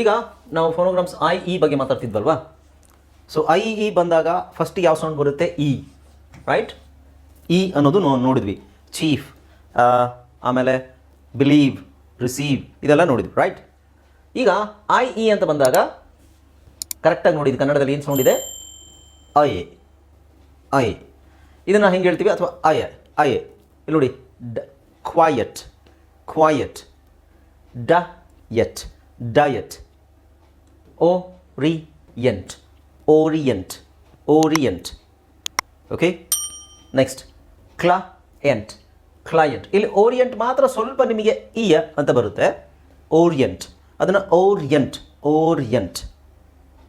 ಈಗ ನಾವು phonograms I E ಬಗ್ಗೆ ಮಾತಾಡ್ತಿದ್ವಲ್ವಾ? ಸೊ ಐ ಇ ಬಂದಾಗ ಫಸ್ಟ್ ಯಾವ ಸೌಂಡ್ ಬರುತ್ತೆ? ಇ ರೈಟ್ ಇ ಅನ್ನೋದು ನೋ ನೋಡಿದ್ವಿ. ಚೀಫ್ ಆಮೇಲೆ ಬಿಲೀವ್ ರಿಸೀವ್ ಇದೆಲ್ಲ ನೋಡಿದ್ವಿ ರೈಟ್ ಈಗ ಐ ಇ ಅಂತ ಬಂದಾಗ ಕರೆಕ್ಟಾಗಿ ನೋಡಿದ್ವಿ. ಕನ್ನಡದಲ್ಲಿ ಏನು ಸೌಂಡ್ ಇದೆ? I A. ಐ ಇದನ್ನು ಹೆಂಗೆ ಹೇಳ್ತೀವಿ? ಅಥವಾ ಐ ಎ ಐ ಎ. ಇಲ್ಲಿ ನೋಡಿ. ಡ ಕ್ವಾಯಟ್ ಕ್ವಾಯಟ್ ಡ ಎಟ್ diet orient orient orient okay next client, client. ಇಲ್ಲಿ ಓರಿಯಂಟ್ ಮಾತ್ರ ಸ್ವಲ್ಪ ನಿಮಗೆ ಇಯ ಅಂತ ಬರುತ್ತೆ. ಓರಿಯಂಟ್ ಅದನ್ನು ಓರಿಯಂಟ್ ಓರಿಯಂಟ್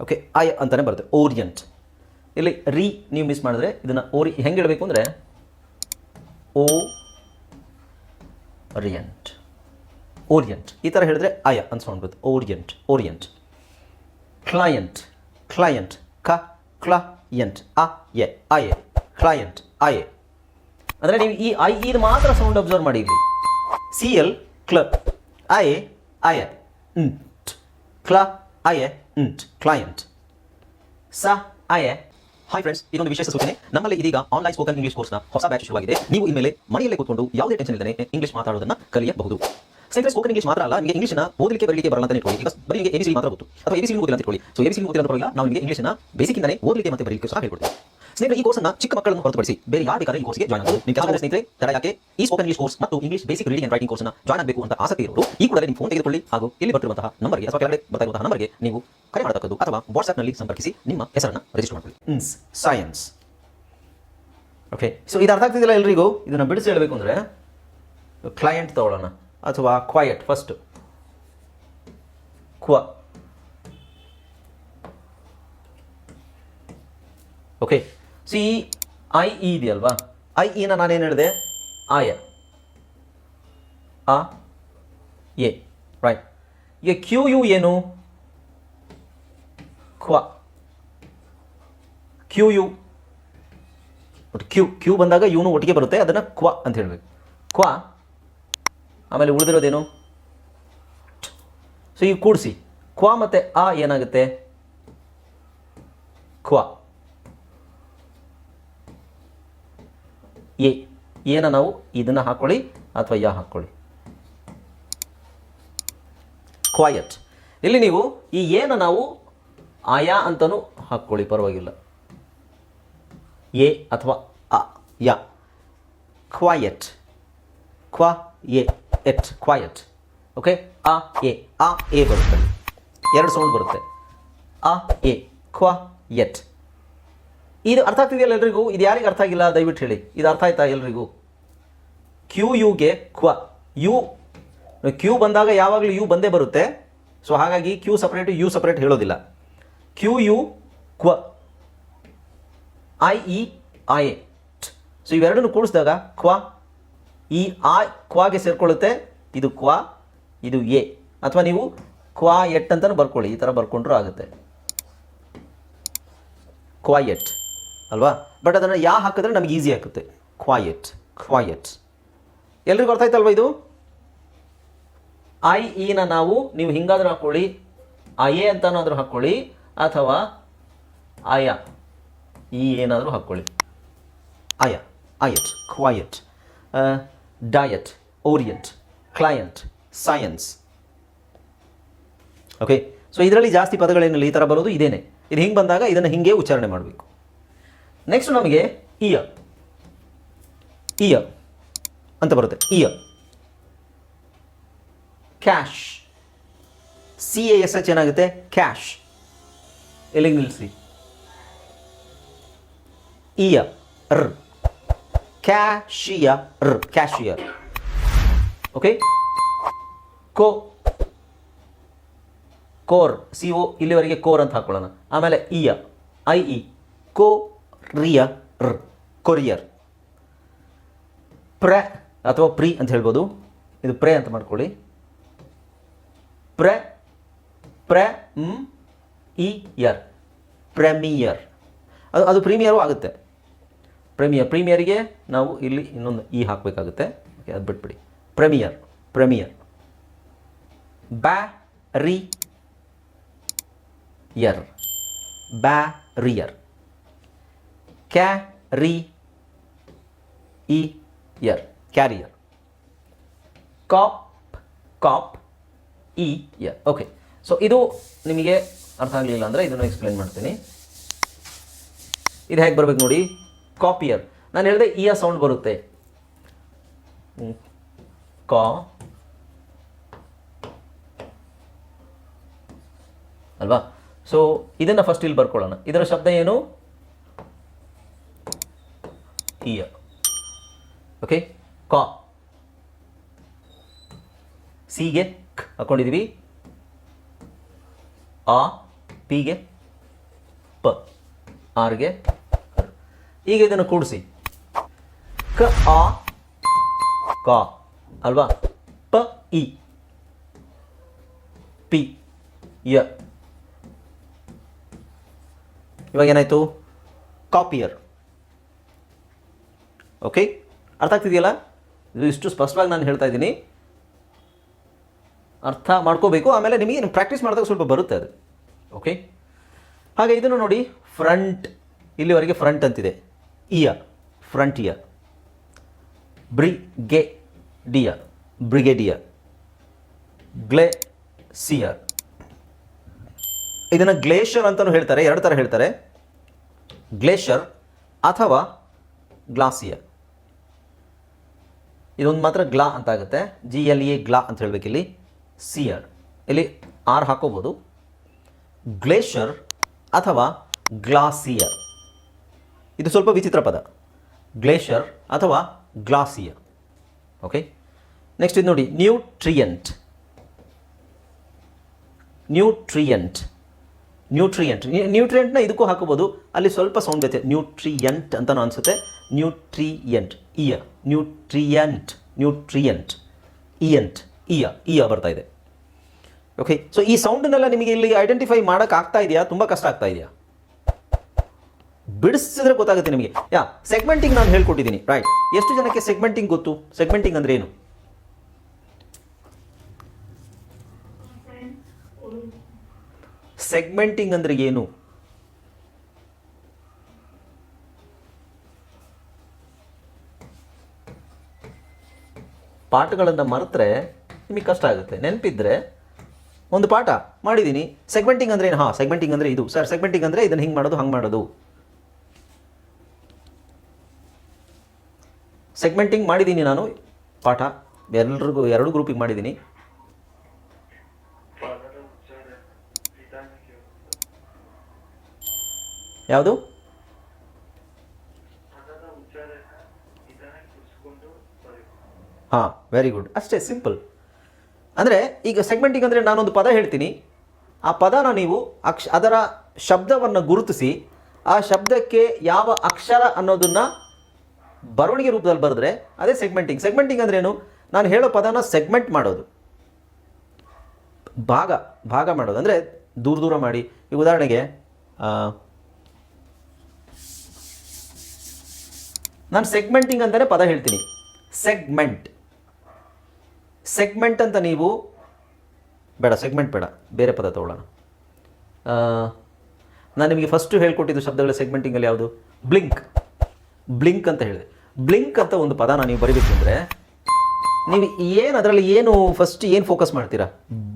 ಓಕೆ ಐ ಅಂತಲೇ ಬರುತ್ತೆ. ಓರಿಯಂಟ್ ಇಲ್ಲಿ ರೀ ನೀವು ಮಿಸ್ ಮಾಡಿದ್ರೆ ಇದನ್ನು ಓರಿ ಹೆಂಗೆ ಹೇಳಬೇಕು ಅಂದರೆ ಓ ರಿಯಂಟ್ ಓರಿಯಂಟ್ ಈ ಥರ ಹೇಳಿದ್ರೆ ಸೌಂಡ್ ಬರುತ್ತೆ. ಓರಿಯಂಟ್ ಓರಿಯಂಟ್ ಕ್ಲಯಂಟ್ client ಕ client a A I A client I A ಅಂದರೆ ನೀವು ಈ ಐ ಇದು ಮಾತ್ರ ಸೌಂಡ್ ಅಬ್ಸರ್ವ್ ಮಾಡಿ ಸಿ ಎಲ್ ಕ್ಲ ಐ ಎ ಐ ಎ ಇಂಟ್ ಕ್ಲ ಐ ಎ ಇಂಟ್ ಕ್ಲಯಂಟ್ ಸ ಐ ಎ ಹಾಯ್ ಫ್ರೆಂಡ್ಸ್ ಇದೊಂದು ವಿಶೇಷ ಸೂಚನೆ. ನಮ್ಮಲ್ಲಿ ಇದೀಗ ಆನ್ಲೈನ್ ಸ್ಪೋಕನ್ ಇಂಗ್ಲಿಷ್ ಕೋರ್ಸ್ನ ಹೊಸ ಬ್ಯಾಚ್ ಶುರುವಾಗಿದೆ. ನೀವು ಇನ್ಮೇಲೆ ಮನೆಯಲ್ಲೇ ಕೂತ್ಕೊಂಡು ಯಾವುದೇ ಟೆನ್ಷನ್ ಇಲ್ಲದೆ ಇಂಗ್ಲಿಷ್ ಮಾತಾಡೋದನ್ನ ಕಲಿಯಬಹುದು. ಸ್ನೇಹಿತರೆ ಸ್ಪೋಕನ್ ಇಂಗ್ಲಿಷ್ ಮಾತ್ರ ಅಲ್ಲ ನಿಮಗೆ ಇಂಗ್ಲಿಷ್ನ ಓದಲಿಕ್ಕೆ ಬರಲಿಕ್ಕೆ ಬರಲ್ಲ ಅಂತ ಇಟ್ಕೊಳ್ಳಿ. ಈಗ ಬರೀ ನಿಮಗೆ ಎಬಿಸಿ ಮಾತ್ರ ಗೊತ್ತು. ಅಥವಾ ಎಬಿಸಿ ಓದಿಲ್ಲ ಅಂತ ಇಟ್ಕೊಳ್ಳಿ. ಸೊ ಎಬಿಸಿ ಓದಿಲ್ಲ ಅಂತ ಪರವಾಗಿಲ್ಲ ನಾವು ನಿಮಗೆ ಇಂಗ್ಲಿಷ್ನ ಬೇಸಿಕ್ಕಿಂದಲೇ ಓದಲಿಕ್ಕೆ ಮತ್ತೆ ಬರಲಿಕ್ಕೆ ಸಹ ಹೇಳ್ಕೊಡ್ತೀವಿ. ಸ್ನೇಹಿತರೆ ಈ ಕೋರ್ಸ್ನ ಚಿಕ್ಕ ಮಕ್ಕಳನ್ನು ಹೊರತುಪಡಿಸಿ ಬೇರೆ ಯಾರು ಬೇಕಾದ್ರೆ ಈ ಕೋರ್ಸ್ಗೆ ಜಾಯ್ನ್ ಆಗಬಹುದು ನಿಮ್ಮ ಕೆಲಸ ಸ್ನೇಹಿತರೆ ತಡ ಯಾಕೆ? ಈ ಸ್ಪೋಕನ್ ಇಂಗ್ಲಿಷ್ ಕೋರ್ಸ್ ಮತ್ತು English basic reading and writing ಕೋರ್ಸ್ನ ಜಾಯ್ನ್ ಆಗಬೇಕು ಅಂತ ಆಸಕ್ತಿ ಇರೋರು ಈ ಕೂಡಲೇ ನಿಮ್ಮ ಫೋನ್ ತೆಗೆದುಕೊಳ್ಳಿ ಹಾಗೂ ಇಲ್ಲಿ ಬರ್ತಿರುವಂತಹ ನಂಬರ್ಗೆ ಅಥವಾ ಕೆಳಗಡೆ ಬರ್ತಾ ಇರುವಂತಹ ನಂಬರ್ಗೆ ನೀವು ಕರೆ ಮಾಡತಕ್ಕದ್ದು ಅಥವಾ ವಾಟ್ಸ್ಆಪ್ನಲ್ಲಿ ಸಂಪರ್ಕಿಸಿ ನಿಮ್ಮ ಹೆಸರನ್ನು ರಿಜಿಸ್ಟರ್ ಮಾಡ್ಕೊಳ್ಳಿ. ಸೈನ್ಸ್ ಓಕೆ ಸೊ ಇದು ಅರ್ಥ ಆಗ್ತಿದ್ದಿಲ್ಲ ಎಲ್ರಿಗೂ? ಇದನ್ನು ಬಿಡಿಸಿ ಹೇಳಬೇಕು ಅಂದರೆ ಕ್ಲೈಂಟ್ ತಗೊಳ್ಳೋಣ. ಅಥವಾ ಕ್ವಾಯಟ್ ಫಸ್ಟ್ ಕ್ವ. ಓಕೆ ಸಿ ಐ ಇ ಇದೆಯಲ್ವಾ? ಐ ಇನ ನಾನೇನು ಹೇಳಿದೆ? ಆಯ ಆ, ಎ. ರೈಟ್ ಈಗ ಕ್ಯೂ ಯು ಏನು? ಕ್ವ. ಕ್ಯೂ ಯು ಕ್ಯೂ ಕ್ಯೂ ಬಂದಾಗ ಇವನು ಒಟ್ಟಿಗೆ ಬರುತ್ತೆ, ಅದನ್ನು ಕ್ವ ಅಂತ ಹೇಳಬೇಕು. ಕ್ವ. ಆಮೇಲೆ ಉಳಿದಿರೋದೇನು? ಸೊ ಈಗ ಕೂಡಿಸಿ. ಕ್ವಾ ಮತ್ತು ಆ ಏನಾಗುತ್ತೆ? ಕ್ವಾ. ಎ. ಏನ ನಾವು ಇದನ್ನು ಹಾಕ್ಕೊಳ್ಳಿ ಅಥವಾ ಯಾ ಹಾಕ್ಕೊಳ್ಳಿ ಕ್ವಾಯಟ್. ಇಲ್ಲಿ ನೀವು ಈ ಏನ ನಾವು ಆಯಾ ಅಂತಲೂ ಹಾಕ್ಕೊಳ್ಳಿ ಪರವಾಗಿಲ್ಲ. ಎ ಅಥವಾ ಅ, ಯಾ. ಕ್ವಾಯಟ್. ಕ್ವಾ, ಎ. ಎಟ್ ಕ್ವಾಯಟ್ ಓಕೆ ಆ, ಎ ಆ, ಎ ಬರುತ್ತೆ. ಎರಡು ಸೌಂಡ್ ಬರುತ್ತೆ. ಆ, ಎ, ಕ್ವಾ, ಎಟ್. ಇದು ಅರ್ಥ ಆಗ್ತಿದೆಯಲ್ಲ ಎಲ್ರಿಗೂ? ಇದು ಯಾರಿಗೆ ಅರ್ಥ ಆಗಿಲ್ಲ? ದಯವಿಟ್ಟು ಹೇಳಿ. ಇದು ಅರ್ಥ ಆಯ್ತಾ ಎಲ್ರಿಗೂ? ಕ್ಯೂ ಯುಗೆ ಕ್ವ. ಯು ಕ್ಯೂ ಬಂದಾಗ ಯಾವಾಗಲೂ ಯು ಬಂದೇ ಬರುತ್ತೆ. ಸೊ ಹಾಗಾಗಿ ಕ್ಯೂ ಸಪ್ರೇಟು ಯು ಸಪ್ರೇಟ್ ಹೇಳೋದಿಲ್ಲ. Q U ಕ್ವ. I E I A so ಇವೆರಡನ್ನು ಕೂಡಿಸಿದಾಗ ಕ್ವ ಈ ಆ ಕ್ವಾಗೆ ಸೇರಿಕೊಳ್ಳುತ್ತೆ, ಇದು ಕ್ವಾ, ಇದು ಎ. ಅಥವಾ ನೀವು ಕ್ವಾ ಎಟ್ ಅಂತಲೂ ಬರ್ಕೊಳ್ಳಿ, ಈ ಥರ ಬರ್ಕೊಂಡ್ರು ಆಗುತ್ತೆ. ಕ್ವಾಯಟ್ ಅಲ್ವಾ? ಬಟ್ ಅದನ್ನು ಯಾ ಹಾಕಿದ್ರೆ ನಮಗೆ ಈಸಿ ಆಗುತ್ತೆ. ಕ್ವಾಯಟ್ ಕ್ವಾಯಟ್ ಎಲ್ರಿಗೂ ಅರ್ಥ ಆಯ್ತಲ್ವಾ ಇದು? ಐ ಇನ ನಾವು, ನೀವು ಹಿಂಗಾದ್ರೂ ಹಾಕ್ಕೊಳ್ಳಿ. ಆ ಎ ಅಂತನಾದರೂ ಹಾಕ್ಕೊಳ್ಳಿ. ಅಥವಾ ಆಯ, ಈ ಏನಾದರೂ ಹಾಕ್ಕೊಳ್ಳಿ. ಆಯ ಆಯಟ್ quiet diet orient client science okay so ಇದರಲ್ಲಿ ಜಾಸ್ತಿ ಪದಗಳೇನಿಲ್ಲ, ಈ ಥರ ಬರೋದು ಇದೇನೆ. ಇದು ಹಿಂಗೆ ಬಂದಾಗ ಇದನ್ನು ಹಿಂಗೆ ಉಚ್ಚಾರಣೆ ಮಾಡಬೇಕು. ನೆಕ್ಸ್ಟ್ ನಮಗೆ ಇಯ ಇಯ ಅಂತ ಬರುತ್ತೆ. ಇಯ cash C A S H ಏನಾಗುತ್ತೆ? ಕ್ಯಾಶ್ ಎಲ್ಲಿಗೆ ನಿಲ್ಲಿಸಿ ಇಯ ರ್ ಕ್ಯಾಶಿಯರ್ ಕ್ಯಾಶಿಯರ್ ಓಕೆ ಕೋ ಕೋರ್ ಸಿ ಒ ಇಲ್ಲಿವರೆಗೆ ಕೋರ್ ಅಂತ ಹಾಕೊಳ್ಳೋಣ. ಆಮೇಲೆ ಇಯ ಐ ಇ ಕೋ ರಿಯ ರ್ ಕೊರಿಯರ್ ಪ್ರ ಅಥವಾ ಪ್ರಿ ಅಂತ ಹೇಳ್ಬೋದು. ಇದು ಪ್ರೆ ಅಂತ ಮಾಡ್ಕೊಳ್ಳಿ. ಪ್ರ ಪ್ರ ಇಯರ್ ಪ್ರೆಮಿಯರ್. ಅದು ಅದು ಪ್ರೀಮಿಯರು ಆಗುತ್ತೆ. ಪ್ರೀಮಿಯರ್. ಪ್ರೀಮಿಯರ್ಗೆ ನಾವು ಇಲ್ಲಿ ಇನ್ನೊಂದು ಇ ಹಾಕಬೇಕಾಗುತ್ತೆ. ಓಕೆ ಅದು ಬಿಟ್ಬಿಡಿ. Premier, premier. ಬ್ಯಾ ರಿ ಯರ್ ಕ್ಯಾ ಕ್ಯಾರಿ ಇ ಯರ್ ಕ್ಯಾರಿಯರ್. ಕಾಪ್ ಕಾಪ್ ಇ ಯರ್ ಓಕೆ ಸೊ ಇದು ನಿಮಗೆ ಅರ್ಥ ಆಗಲಿಲ್ಲ ಅಂದರೆ ಇದನ್ನು ಎಕ್ಸ್ಪ್ಲೇನ್ ಮಾಡ್ತೀನಿ. ಇದು ಹೇಗೆ ಬರ್ಬೇಕು ನೋಡಿ? ಕಾಪಿಯರ್ ನಾನು ಹೇಳಿದೆ ಇಯ ಸೌಂಡ್ ಬರುತ್ತೆ. ಕ. ಅಲ್ವಾ? ಸೊ ಇದನ್ನು ಫಸ್ಟ್ ಇಲ್ಲಿ ಬರ್ಕೊಳ್ಳೋಣ. ಇದರ ಶಬ್ದ ಏನು? ಇಯ ಓಕೆ ಕಾ. ಸಿಗೆ ಕ್ ಹಾಕೊಂಡಿದೀವಿ. ಆ ಪಿಗೆ ಪ. ಆರ್ಗೆ. ಈಗ ಇದನ್ನು ಕೂಡಿಸಿ. ಕ, ಆ, ಕ, ಅಲ್ವಾ? ಪ, ಇ. ಪಿ, ಯ. ಇವಾಗ ಏನಾಯ್ತು? ಕಾಪಿಯರ್. ಓಕೆ? ಅರ್ಥ ಆಗ್ತಿದೆಯಲ್ಲ? ಇದು ಇಷ್ಟು ಸ್ಪಷ್ಟವಾಗಿ ನಾನು ಹೇಳ್ತಾ ಇದ್ದೀನಿ. ಅರ್ಥ ಮಾಡ್ಕೋಬೇಕು. ಆಮೇಲೆ ನಿಮಗೆ ಪ್ರಾಕ್ಟೀಸ್ ಮಾಡಿದಾಗ ಸ್ವಲ್ಪ ಬರುತ್ತೆ ಅದು. ಓಕೆ? ಹಾಗೆ ಇದನ್ನು ನೋಡಿ, ಫ್ರಂಟ್. ಇಲ್ಲಿವರೆಗೆ ಫ್ರಂಟ್ ಅಂತಿದೆ. ಇಯ ಫ್ರಂಟ್ ಬ್ರಿಗೆಡಿಯರ್ ಬ್ರಿಗೆ ಡಿಯ ಬ್ರಿಗೇಡಿಯರ್ ಗ್ಲೇಸಿಯರ್ ಇದನ್ನು ಗ್ಲೇಷರ್ ಅಂತಲೂ ಹೇಳ್ತಾರೆ, ಎರಡು ಥರ ಹೇಳ್ತಾರೆ. ಗ್ಲೇಷರ್ ಅಥವಾ ಗ್ಲಾಸಿಯರ್ ಇದೊಂದು ಮಾತ್ರ ಗ್ಲಾ ಅಂತ ಆಗುತ್ತೆ. ಜಿ ಎಲ್ ಎ ಗ್ಲಾ ಅಂತ ಹೇಳಬೇಕಿಲ್ಲಿ ಸಿಯರ್ ಇಲ್ಲಿ ಆರ್ ಹಾಕೋಬೋದು. ಗ್ಲೇಷರ್ ಅಥವಾ ಗ್ಲಾಸಿಯರ್ ಇದು ಸ್ವಲ್ಪ ವಿಚಿತ್ರ ಪದ. ಗ್ಲೇಷರ್ ಅಥವಾ ಗ್ಲಾಸಿಯ ಓಕೆ ನೆಕ್ಸ್ಟ್ ಇದು ನೋಡಿ, ನ್ಯೂಟ್ರಿಯಂಟ್. ನ್ಯೂಟ್ರಿಯಂಟ್. ನ್ಯೂಟ್ರಿಯಂಟ್. ನ್ಯೂಟ್ರಿಯೆಂಟ್ನ ಇದಕ್ಕೂ ಹಾಕಬಹುದು ಅಲ್ಲಿ ಸ್ವಲ್ಪ ಸೌಂಡ್ ನ್ಯೂಟ್ರಿಯೆಂಟ್ ನ್ಯೂಟ್ರಿಯಂಟ್ ಅಂತಲೂ ಅನಿಸುತ್ತೆ. ನ್ಯೂಟ್ರಿಯಂಟ್. ಇಯ ನ್ಯೂಟ್ರಿಯಂಟ್. ನ್ಯೂಟ್ರಿಯಂಟ್. ಇಯಂಟ್. ಇಯ ಇಯ ಬರ್ತಾ ಇದೆ. ಓಕೆ ಸೊ ಈ ಸೌಂಡನ್ನೆಲ್ಲ ನಿಮಗೆ ಇಲ್ಲಿ ಐಡೆಂಟಿಫೈ ಮಾಡೋಕ್ಕಾಗ್ತಾ ಇದೆಯಾ? ತುಂಬ ಕಷ್ಟ ಆಗ್ತಾ ಇದೆಯಾ? ಬಿಡಿಸಿದ್ರೆ ಗೊತ್ತಾಗುತ್ತೆ ನಿಮಗೆ. ಯಾ ಸೆಗ್ಮೆಂಟಿಂಗ್ ನಾನು ಹೇಳ್ಕೊಟ್ಟಿದ್ದೀನಿ. ರೈಟ್ ಎಷ್ಟು ಜನಕ್ಕೆ ಸೆಗ್ಮೆಂಟಿಂಗ್ ಗೊತ್ತು? ಸೆಗ್ಮೆಂಟಿಂಗ್ ಅಂದ್ರೆ ಏನು? ಸೆಗ್ಮೆಂಟಿಂಗ್ ಅಂದ್ರೆ ಏನು? ಪಾಠಗಳನ್ನು ಮರೆತ್ರೆ ನಿಮಗೆ ಕಷ್ಟ ಆಗುತ್ತೆ. ನೆನಪಿದ್ರೆ ಒಂದು ಪಾಠ ಮಾಡಿದ್ದೀನಿ. ಸೆಗ್ಮೆಂಟಿಂಗ್ ಅಂದ್ರೆ ಏನು? ಹಾಂ ಸೆಗ್ಮೆಂಟಿಂಗ್ ಅಂದ್ರೆ ಇದು. ಸರ್ ಸೆಗ್ಮೆಂಟಿಂಗ್ ಅಂದ್ರೆ ಇದನ್ನ ಹಿಂಗೆ ಮಾಡೋದು, ಹಂಗೆ ಮಾಡೋದು. ಸೆಗ್ಮೆಂಟಿಂಗ್ ಮಾಡಿದ್ದೀನಿ ನಾನು. ಪಾಠ. ಎಲ್ರಿಗೂ, ಎರಡು ಗ್ರೂಪಿಗೆ ಮಾಡಿದ್ದೀನಿ ಯಾವುದು? ಹಾಂ ವೆರಿ ಗುಡ್ ಅಷ್ಟೇ ಸಿಂಪಲ್ ಅಂದರೆ, ಈಗ ಸೆಗ್ಮೆಂಟಿಂಗ್ ಅಂದರೆ ನಾನೊಂದು ಪದ ಹೇಳ್ತೀನಿ. ಆ ಪದನ ನೀವು ಅಕ್ಷ, ಅದರ ಶಬ್ದವನ್ನು ಗುರುತಿಸಿ, ಆ ಶಬ್ದಕ್ಕೆ ಯಾವ ಅಕ್ಷರ ಅನ್ನೋದನ್ನು ಬರವಣಿಗೆ ರೂಪದಲ್ಲಿ ಬರೆದ್ರೆ ಅದೇ ಸೆಗ್ಮೆಂಟಿಂಗ್ ಸೆಗ್ಮೆಂಟಿಂಗ್ ಅಂದ್ರೇನು ನಾನು ಹೇಳೋ ಪದನ ಸೆಗ್ಮೆಂಟ್ ಮಾಡೋದು. ಭಾಗ ಭಾಗ ಮಾಡೋದು. ಅಂದರೆ ದೂರ ದೂರ ಮಾಡಿ. ಈಗ ಉದಾಹರಣೆಗೆ ನಾನು ಸೆಗ್ಮೆಂಟಿಂಗ್ ಅಂತಲೇ ಪದ ಹೇಳ್ತೀನಿ. ಸೆಗ್ಮೆಂಟ್ ಸೆಗ್ಮೆಂಟ್ ಅಂತ ನೀವು, ಬೇಡ ಸೆಗ್ಮೆಂಟ್ ಬೇಡ. ಬೇರೆ ಪದ ತಗೊಳ್ಳೋಣ. ನಾನು ನಿಮಗೆ ಫಸ್ಟು ಹೇಳ್ಕೊಟ್ಟಿದ್ದು ಶಬ್ದಗಳ ಸೆಗ್ಮೆಂಟಿಂಗಲ್ಲಿ ಯಾವುದು? ಬ್ಲಿಂಕ್ ಬ್ಲಿಂಕ್ ಅಂತ ಹೇಳಿದೆ. ಬ್ಲಿಂಕ್ ಅಂತ ಒಂದು ಪದನ ನೀವು ಬರಿಬೇಕು ಅಂದರೆ ನೀವು ಏನು ಅದರಲ್ಲಿ ಏನು ಫಸ್ಟ್ ಏನು ಫೋಕಸ್ ಮಾಡ್ತೀರಾ?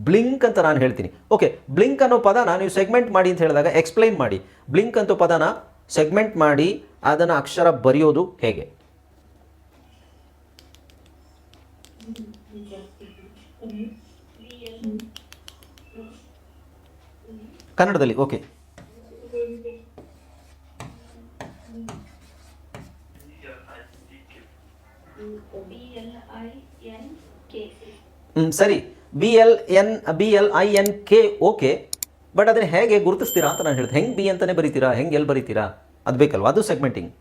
ಬ್ಲಿಂಕ್ ಅಂತ ನಾನು ಹೇಳ್ತೀನಿ. ಓಕೆ ಬ್ಲಿಂಕ್ ಅನ್ನೋ ಪದನ ನೀವು ಸೆಗ್ಮೆಂಟ್ ಮಾಡಿ ಅಂತ ಹೇಳಿದಾಗ ಎಕ್ಸ್ಪ್ಲೈನ್ ಮಾಡಿ. ಬ್ಲಿಂಕ್ ಅಂತ ಪದನ ಸೆಗ್ಮೆಂಟ್ ಮಾಡಿ ಅದನ್ನು ಅಕ್ಷರ ಬರೆಯೋದು ಹೇಗೆ? ಕನ್ನಡದಲ್ಲಿ ಓಕೆ ಎಲ್ ಸರಿ. B L N B L I N K okay but ಅದನ್ನ ಹೇಗೆ ಗುರುತಿಸ್ತೀರಾ ಅಂತ ನಾನು ಹೇಳಿದೆ. ಹೆಂಗೆ ಬಿ ಅಂತಲೇ ಬರೀತೀರಾ? ಹೆಂಗೆ ಎಲ್ಲಿ ಬರೀತೀರಾ? ಅದು ಬೇಕಲ್ವಾ? ಅದು ಸೆಗ್ಮೆಂಟಿಂಗ್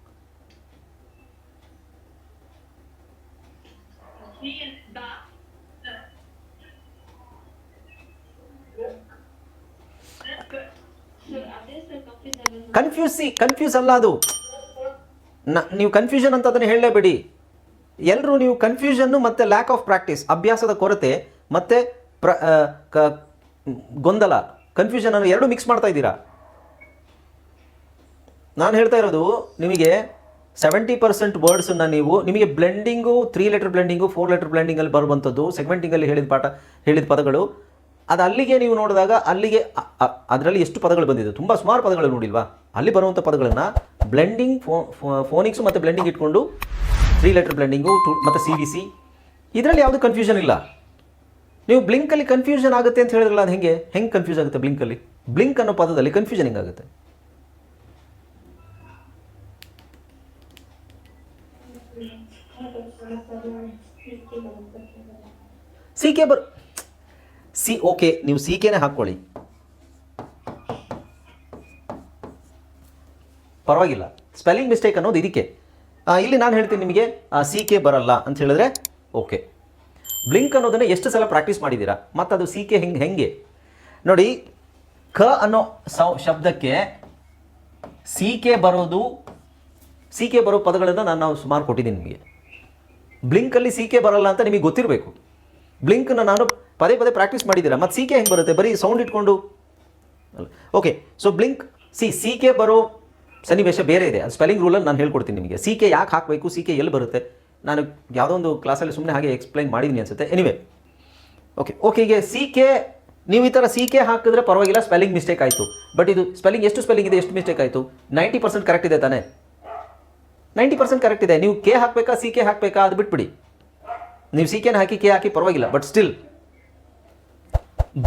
ಕನ್ಫ್ಯೂಸ್ ಕನ್ಫ್ಯೂಸಿ ಅಲ್ಲ ಅದು. ನೀವು ಕನ್ಫ್ಯೂಷನ್ ಅಂತ ಅದನ್ನು ಹೇಳಲೇಬೇಡಿ ಎಲ್ಲರೂ ನೀವು ಕನ್ಫ್ಯೂಷನ್ನು ಮತ್ತು ಲ್ಯಾಕ್ ಆಫ್ ಪ್ರಾಕ್ಟೀಸ್ ಅಭ್ಯಾಸದ ಕೊರತೆ ಮತ್ತು ಪ್ರ ಕ, ಗೊಂದಲ ಕನ್ಫ್ಯೂಷನ್ ಅನ್ನು ಎರಡು ಮಿಕ್ಸ್ ಮಾಡ್ತಾ ಇದ್ದೀರಾ? ನಾನು ಹೇಳ್ತಾ ಇರೋದು, ನಿಮಗೆ ಸೆವೆಂಟಿ ಪರ್ಸೆಂಟ್ ವರ್ಡ್ಸನ್ನು ನೀವು, ನಿಮಗೆ blending three letter blending four letter ಬ್ಲೆಂಡಿಂಗಲ್ಲಿ ಬರುವಂಥದ್ದು ಸೆಗ್ಮೆಂಟಿಂಗಲ್ಲಿ ಹೇಳಿದ ಪಾಠ, ಹೇಳಿದ ಪದಗಳು, ಅದು ಅಲ್ಲಿಗೆ ನೀವು ನೋಡಿದಾಗ ಅಲ್ಲಿಗೆ ಅದರಲ್ಲಿ ಎಷ್ಟು ಪದಗಳು ಬಂದಿದೆ? ತುಂಬ ಸುಮಾರು ಪದಗಳು ನೋಡಿಲ್ವಾ? ಅಲ್ಲಿ ಬರುವಂಥ ಪದಗಳನ್ನು ಬ್ಲೆಂಡಿಂಗ್ ಫೋ ಫೋನಿಕ್ಸು ಮತ್ತು ಬ್ಲೆಂಡಿಂಗ್ ಇಟ್ಕೊಂಡು ತ್ರೀ ಲೆಟರ್ ಬ್ಲೆಂಡಿಂಗು ಟು ಮತ್ತು ಸಿ ವಿ ಸಿ ಇದರಲ್ಲಿ ಯಾವುದು ಕನ್ಫ್ಯೂಷನ್ ಇಲ್ಲ. ನೀವು ಬ್ಲಿಂಕಲ್ಲಿ ಕನ್ಫ್ಯೂಷನ್ ಆಗುತ್ತೆ ಅಂತ ಹೇಳಿದ್ರಲ್ಲ, ಅದು ಹೆಂಗೆ? ಹೆಂಗೆ ಕನ್ಫ್ಯೂಸ್ ಆಗುತ್ತೆ ಬ್ಲಿಂಕಲ್ಲಿ ಬ್ಲಿಂಕ್ ಅನ್ನೋ ಪದದಲ್ಲಿ ಕನ್ಫ್ಯೂಷನ್ ಆಗುತ್ತೆ. ಸಿ ಕೆ ಬರ್ ಸಿ ಓಕೆ ನೀವು ಸಿ ಕೆನೇ ಹಾಕ್ಕೊಳ್ಳಿ. ಪರವಾಗಿಲ್ಲ. ಸ್ಪೆಲ್ಲಿಂಗ್ ಮಿಸ್ಟೇಕ್ ಅನ್ನೋದು ಇದಕ್ಕೆ. ಇಲ್ಲಿ ನಾನು ಹೇಳ್ತೀನಿ ನಿಮಗೆ ಸಿ ಕೆ ಬರಲ್ಲ ಅಂತ ಹೇಳಿದ್ರೆ ಓಕೆ. ಬ್ಲಿಂಕ್ ಅನ್ನೋದನ್ನು ಎಷ್ಟು ಸಲ ಪ್ರಾಕ್ಟೀಸ್ ಮಾಡಿದ್ದೀರಾ ಮತ್ತು ಅದು ಸಿ ಕೆ ಹೆಂಗೆ ಹೆಂಗೆ? ನೋಡಿ, ಕ ಅನ್ನೋ ಸೌ, ಶಬ್ದಕ್ಕೆ ಸಿ ಕೆ ಬರೋದು ಸಿ ಕೆ ಬರೋ ಪದಗಳನ್ನು ನಾನು ನಾವು ಸುಮಾರು ಕೊಟ್ಟಿದ್ದೀನಿ ನಿಮಗೆ. ಬ್ಲಿಂಕಲ್ಲಿ ಸಿ ಕೆ ಬರಲ್ಲ ಅಂತ ನಿಮಗೆ ಗೊತ್ತಿರಬೇಕು. ಬ್ಲಿಂಕನ್ನು ನಾನು ಪದೇ ಪದೇ ಪ್ರಾಕ್ಟೀಸ್ ಮಾಡಿದ್ದೀರಾ ಮತ್ತು ಸಿ ಕೆ ಹೆಂಗೆ ಬರುತ್ತೆ? ಬರೀ ಸೌಂಡ್ ಇಟ್ಕೊಂಡು. Okay. So blink C C K ಬರೋ ಸನ್ನಿವೇಶ ಬೇರೆ ಇದೆ. ಅದು ಸ್ಪೆಲ್ಲಿಂಗ್ ರೂಲಲ್ಲಿ ನಾನು ಹೇಳ್ಕೊಡ್ತೀನಿ ನಿಮಗೆ. ಸಿ ಕೆ ಯಾಕೆ ಹಾಕಬೇಕು? ಸಿ ಕೆ ಎಲ್ಲಿ ಬರುತ್ತೆ? ನಾನು ಯಾವುದೋ ಒಂದು ಕ್ಲಾಸಲ್ಲಿ ಸುಮ್ಮನೆ ಹಾಗೆ ಎಕ್ಸ್ಪ್ಲೈನ್ ಮಾಡಿದ್ದೀನಿ ಅನ್ಸುತ್ತೆ. ಎನಿವೆ ಓಕೆ ಓಕೆ ಈಗ ಸಿ ಕೆ ನೀವು ಈ ಥರ ಸಿ ಕೆ ಹಾಕಿದ್ರೆ ಪರವಾಗಿಲ್ಲ ಸ್ಪೆಲ್ಲಿಂಗ್ ಮಿಸ್ಟೇಕ್ ಆಯಿತು. ಬಟ್ ಇದು ಸ್ಪೆಲ್ಲಿಂಗ್ ಎಷ್ಟು ಸ್ಪೆಲ್ಲಿಂಗ್ ಇದೆ, ಎಷ್ಟು ಮಿಸ್ಟೇಕ್ ಆಯಿತು? ನೈಂಟಿ ಪರ್ಸೆಂಟ್ ಕರೆಕ್ಟ್ ಇದೆ ತಾನೇ? ನೈಂಟಿ ಪರ್ಸೆಂಟ್ ಕರೆಕ್ಟ್ ಇದೆ. ನೀವು ಕೆ ಹಾಕಬೇಕಾ ಸಿ ಕೆ ಹಾಕಬೇಕಾ, ಅದು ಬಿಟ್ಬಿಡಿ. ನೀವು ಸಿ ಕೆನ ಹಾಕಿ ಕೆ ಹಾಕಿ ಪರವಾಗಿಲ್ಲ. ಬಟ್ ಸ್ಟಿಲ್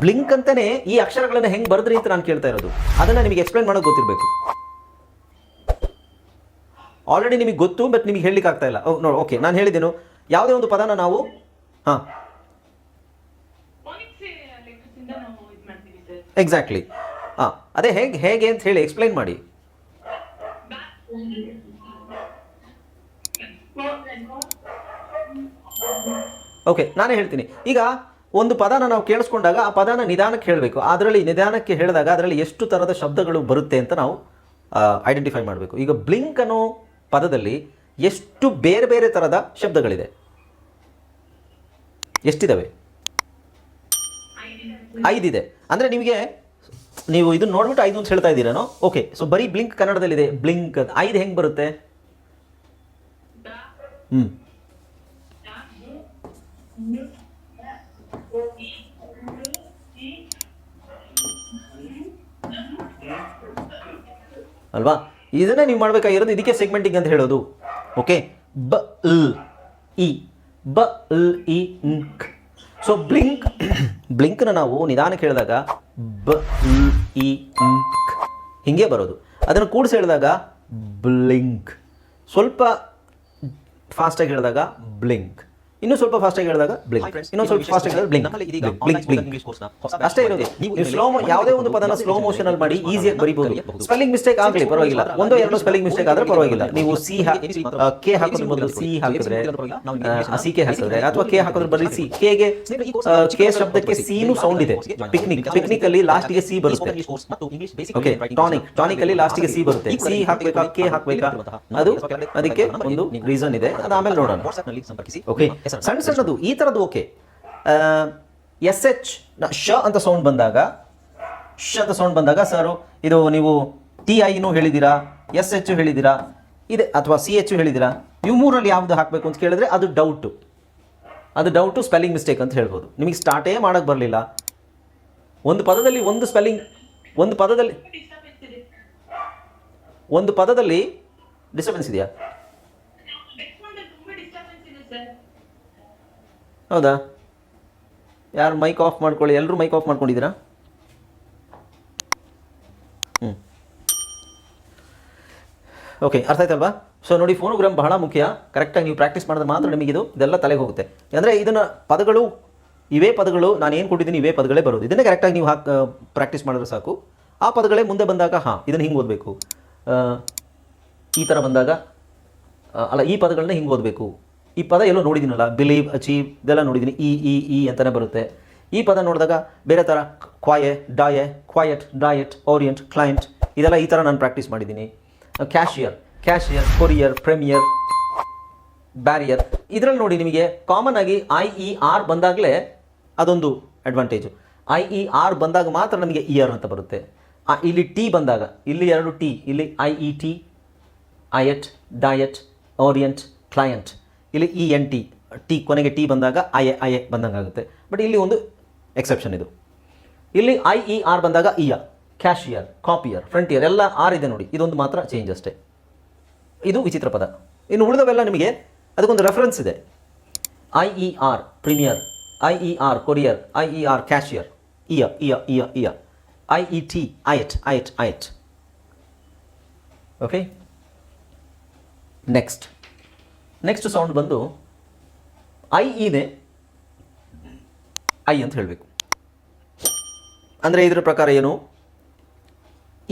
ಬ್ಲಿಂಕ್ ಅಂತಲೇ ಈ ಅಕ್ಷರಗಳನ್ನು ಹೆಂಗೆ ಬರೆದ್ರಿ ಅಂತ ನಾನು ಕೇಳ್ತಾ ಇರೋದು. ಅದನ್ನು ನಿಮಗೆ ಎಕ್ಸ್ಪ್ಲೈನ್ ಮಾಡೋದು ಗೊತ್ತಿರಬೇಕು. ಆಲ್ರೆಡಿ ನಿಮಗೆ ಗೊತ್ತು ಬಟ್ ನಿಮಗೆ ಹೇಳಲಿಕ್ಕೆ ಆಗ್ತಾ ಇಲ್ಲ. ನೋಡಿ ಓಕೆ ನಾನು ಹೇಳಿದ್ದೇನು. ಯಾವುದೇ ಒಂದು ಪದನ ನಾವು, ಹಾಂ. ಎಕ್ಸಾಕ್ಟ್ಲಿ ಹಾಂ, ಅದೇ ಹೇಗೆ ಹೇಗೆ ಅಂತ ಹೇಳಿ ಎಕ್ಸ್ಪ್ಲೈನ್ ಮಾಡಿ. ಓಕೆ ನಾನೇ ಹೇಳ್ತೀನಿ. ಈಗ ಒಂದು ಪದನ ನಾವು ಕೇಳಿಸ್ಕೊಂಡಾಗ ಆ ಪದನ ನಿಧಾನಕ್ಕೆ ಹೇಳಬೇಕು. ಅದರಲ್ಲಿ ನಿಧಾನಕ್ಕೆ ಹೇಳಿದಾಗ ಅದರಲ್ಲಿ ಎಷ್ಟು ಥರದ ಶಬ್ದಗಳು ಬರುತ್ತೆ ಅಂತ ನಾವು ಐಡೆಂಟಿಫೈ ಮಾಡಬೇಕು. ಈಗ ಬ್ಲಿಂಕ್ ಅನ್ನೋ ಪದದಲ್ಲಿ ಎಷ್ಟು ಬೇರೆ ಬೇರೆ ಥರದ ಶಬ್ದಗಳಿದೆ? ಎಷ್ಟಿದ್ದಾವೆ ಐದಿದೆ. ಅಂದರೆ ನಿಮಗೆ ನೀವು ಇದನ್ನ ನೋಡ್ಬಿಟ್ಟು ಐದು ಅಂತ ಹೇಳ್ತಾ ಇದ್ದೀರೇನೋ ಓಕೆ ಸೊ ಬರೀ ಬ್ಲಿಂಕ್ ಕನ್ನಡದಲ್ಲಿದೆ. ಬ್ಲಿಂಕ್ ಐದು ಹೆಂಗೆ ಬರುತ್ತೆ? ಹ್ಞೂ ಅಲ್ವಾ? ಇದನ್ನೇ ನೀವು ಮಾಡಬೇಕಾಗಿರೋದು ಇದಕ್ಕೆ ಸೆಗ್ಮೆಂಟಿಂಗ್ ಅಂತ ಹೇಳೋದು. ಓಕೆ ಬ, ಲ್, ಇ. ಬ, ಲ್, ಇ ಇಂಕ್ ಸೊ ಬ್ಲಿಂಕ್ ಬ್ಲಿಂಕ್ನ ನಾವು ನಿಧಾನಕ್ಕೆ ಹೇಳಿದಾಗ ಬ, ಲ್, ಇ ಇಂಕ್ ಹಿಂಗೆ ಬರೋದು. ಅದನ್ನು ಕೂಡಿಸಿ ಹೇಳಿದಾಗ ಬ್ಲಿಂಕ್ ಸ್ವಲ್ಪ ಫಾಸ್ಟಾಗಿ ಹೇಳಿದಾಗ ಬ್ಲಿಂಕ್ ಇನ್ನೂ ಸ್ವಲ್ಪ ಫಾಸ್ಟಾಗಿ ಹೇಳಿದಾಗ ಬ್ಲಿಂಕ್ ಇನ್ನೊಂದು ಸ್ವಲ್ಪ ಫಾಸ್ಟಾಗಿ ಹೇಳಿದಾಗ ಬ್ಲಿಂಕ್ ಬ್ಲಿಂಕ್ ಬ್ಲಿಂಕ್ ಅಷ್ಟೇ ಇರೋದು. ನೀವು ಸ್ಲೋ ಯಾವುದೇ ಒಂದು ಪದನ ಸ್ಲೋ ಮೋಷನ್ ಅಲ್ಲಿ ಮಾಡಿ ಈಸಿಯಾಗಿ ಬರಿಬಹುದು ಸ್ಪೆಲ್ಲಿಂಗ್ ಮಿಸ್ಟೇಕ್ ಆಗಲಿ ಪರವಾಗಿಲ್ಲ. ಒಂದೋ ಎರಡು ಸ್ಪೆಲ್ಲಿಂಗ್ ಮಿಸ್ಟೇಕ್ ಆದ್ರೆ ಪರವಾಗಿಲ್ಲ. ನೀವು ಸಿ ಕೆ ಹಾಕೋದ್ರ ಬದಲು ಸಿ ಹಾಕಿದ್ರೆ ಸಿ ಕೆ ಹಾಕಿದ್ರೆ ಅಥವಾ ಕೆ ಹಾಕೋದ್ರ ಬದಲು ಸಿ ಕೆಗೆ ಕೆ ಶಬ್ದಕ್ಕೆ ಸಿನು ಸೌಂಡ್ ಇದೆ. ಪಿಕ್ನಿಕ್ ಪಿಕ್ನಿಕ್ ಅಲ್ಲಿ ಲಾಸ್ಟ್ಗೆ ಸಿ ಬರುತ್ತೆ. ಓಕೆ ಟಾನಿಕ್ ಟಾನಿಕ್ ಅಲ್ಲಿ ಲಾಸ್ಟ್ಗೆ ಸಿ ಬರುತ್ತೆ. ಸಿ ಹಾಕ್ಬೇಕಾ ಕೆ ಹಾಕ್ಬೇಕಾ? ಅದು ಅದಕ್ಕೆ ಒಂದು ರೀಸನ್ ಇದೆ ಅದು ಆಮೇಲೆ ನೋಡೋಣ ಓಕೆ ಸಣ್ಣ ಸಣ್ಣದು, ಈ ಥರದ್ದು ಓಕೆ ಎಸ್ ಎಚ್ ಶ ಅಂತ ಸೌಂಡ್ ಬಂದಾಗ, ಶ ಅಂತ ಸೌಂಡ್ ಬಂದಾಗ ಸರ್ ಇದು ನೀವು ಟಿ ಐನು ಹೇಳಿದ್ದೀರಾ ಎಸ್ ಎಚ್ ಹೇಳಿದ್ದೀರಾ, ಇದೆ, ಅಥವಾ ಸಿ ಎಚ್ ಹೇಳಿದ್ದೀರಾ, ನೀವು ಮೂರಲ್ಲಿ ಯಾವುದು ಹಾಕಬೇಕು ಅಂತ ಕೇಳಿದ್ರೆ ಅದು ಡೌಟು ಅದು ಡೌಟು ಸ್ಪೆಲ್ಲಿಂಗ್ ಮಿಸ್ಟೇಕ್ ಅಂತ ಹೇಳ್ಬೋದು. ನಿಮಗೆ ಸ್ಟಾರ್ಟೇ ಮಾಡೋಕ್ಕೆ ಬರಲಿಲ್ಲ. ಒಂದು ಪದದಲ್ಲಿ ಒಂದು ಸ್ಪೆಲ್ಲಿಂಗ್ ಒಂದು ಪದದಲ್ಲಿ ಒಂದು ಪದದಲ್ಲಿ ಡಿಸ್ಟರ್ಬೆನ್ಸ್ ಇದೆಯಾ ಹೆಡ್ಫೋನ್ದಲ್ಲಿ ತುಂಬಾ ಡಿಸ್ಟರ್ಬೆನ್ಸ್ ಇದೆ ಸರ್ ಹೌದಾ? ಯಾರು ಮೈಕ್ ಆಫ್ ಮಾಡ್ಕೊಳ್ಳಿ. ಎಲ್ಲರೂ ಮೈಕ್ ಆಫ್ ಮಾಡ್ಕೊಂಡಿದ್ದೀರಾ? ಹ್ಞೂ ಓಕೆ ಅರ್ಥ ಆಯ್ತಲ್ವಾ? ಸೊ ನೋಡಿ ಫೋನೋಗ್ರಾಮ್ ಬಹಳ ಮುಖ್ಯ. ಕರೆಕ್ಟಾಗಿ ನೀವು ಪ್ರಾಕ್ಟೀಸ್ ಮಾಡಿದ್ರೆ ಮಾತ್ರ ನಿಮಗೆ ಇದು ಇದೆಲ್ಲ ತಲೆಗೆ ಹೋಗುತ್ತೆ. ಅಂದರೆ ಇದನ್ನು ಪದಗಳು, ಇವೇ ಪದಗಳು, ನಾನು ಏನು ಕೊಟ್ಟಿದ್ದೀನಿ, ಇವೇ ಪದಗಳೇ ಬರೋದು. ಇದನ್ನೇ ಕರೆಕ್ಟಾಗಿ ನೀವು ಹಾಕಿ ಪ್ರಾಕ್ಟೀಸ್ ಮಾಡಿದ್ರೆ ಸಾಕು. ಆ ಪದಗಳೇ ಮುಂದೆ ಬಂದಾಗ, ಹಾಂ, ಇದನ್ನು ಹಿಂಗೆ ಓದಬೇಕು. ಈ ಥರ ಬಂದಾಗ ಅಲ್ಲ, ಈ ಪದಗಳನ್ನ ಹಿಂಗೆ ಓದಬೇಕು. ಈ ಪದ ಎಲ್ಲೋ ನೋಡಿದ್ದೀನಲ್ಲ ಬಿಲೀವ್ ಅಚೀವ್ ಇದೆಲ್ಲ ನೋಡಿದ್ದೀನಿ ಇ ಇ ಇ ಅಂತಲೇ ಬರುತ್ತೆ. ಈ ಪದ ನೋಡಿದಾಗ ಬೇರೆ ಥರ ಕ್ವಾಯೆ ಡಾಯೆ ಕ್ವಾಯಟ್ ಡಾಯಟ್ ಓರಿಯಂಟ್ ಕ್ಲೈಂಟ್ ಇದೆಲ್ಲ ಈ ಥರ ನಾನು ಪ್ರಾಕ್ಟೀಸ್ ಮಾಡಿದ್ದೀನಿ cashier cashier courier premier barrier ಇದರಲ್ಲಿ ನೋಡಿ ನಿಮಗೆ ಕಾಮನ್ ಆಗಿ ಐ ಇ ಆರ್ ಬಂದಾಗಲೇ ಅದೊಂದು ಅಡ್ವಾಂಟೇಜು ಐ ಇ ಆರ್ ಬಂದಾಗ ಮಾತ್ರ ನಮಗೆ ಇಯರ್ ಅಂತ ಬರುತ್ತೆ. ಇಲ್ಲಿ ಟಿ ಬಂದಾಗ, ಇಲ್ಲಿ ಎರಡು ಟಿ ಇಲ್ಲಿ ಐ ಇ ಟಿ ಐಯಟ್ ಡಯಟ್ ಓರಿಯಂಟ್ ಕ್ಲಯಂಟ್ ಇಲ್ಲಿ ಇ ಎನ್ ಟಿ ಟಿ ಕೊನೆಗೆ ಟಿ ಬಂದಾಗ ಐ ಎ ಐ ಎ ಬಂದಂಗೆ ಆಗುತ್ತೆ. ಬಟ್ ಇಲ್ಲಿ ಒಂದು ಎಕ್ಸೆಪ್ಷನ್ ಇದು. ಇಲ್ಲಿ ಐ ಇ ಆರ್ ಬಂದಾಗ ಇಯರ್ ಕ್ಯಾಶಿಯರ್ ಕಾಪಿಯರ್ ಫ್ರಂಟಿಯರ್ ಎಲ್ಲ ಆರ್ ಇದೆ ನೋಡಿ. ಇದೊಂದು ಮಾತ್ರ ಚೇಂಜ್ ಅಷ್ಟೇ. ಇದು ವಿಚಿತ್ರ ಪದ. ಇನ್ನು ಉಳಿದವೆಲ್ಲ ನಿಮಗೆ ಅದಕ್ಕೊಂದು ರೆಫರೆನ್ಸ್ ಇದೆ. I E R premier I E R courier I E R cashier ಇಯ ಇಯ ಇಯ ಇಯ ಐ ಇ ಟಿ ಐಟ್ ಐ ಐಟ್ ಓಕೆ ನೆಕ್ಸ್ಟ್ ನೆಕ್ಸ್ಟ್ ಸೌಂಡ್ ಬಂದು ಐ ಇದೆ. ಐ ಅಂತ ಹೇಳಬೇಕು. ಅಂದರೆ ಇದರ ಪ್ರಕಾರ ಏನು?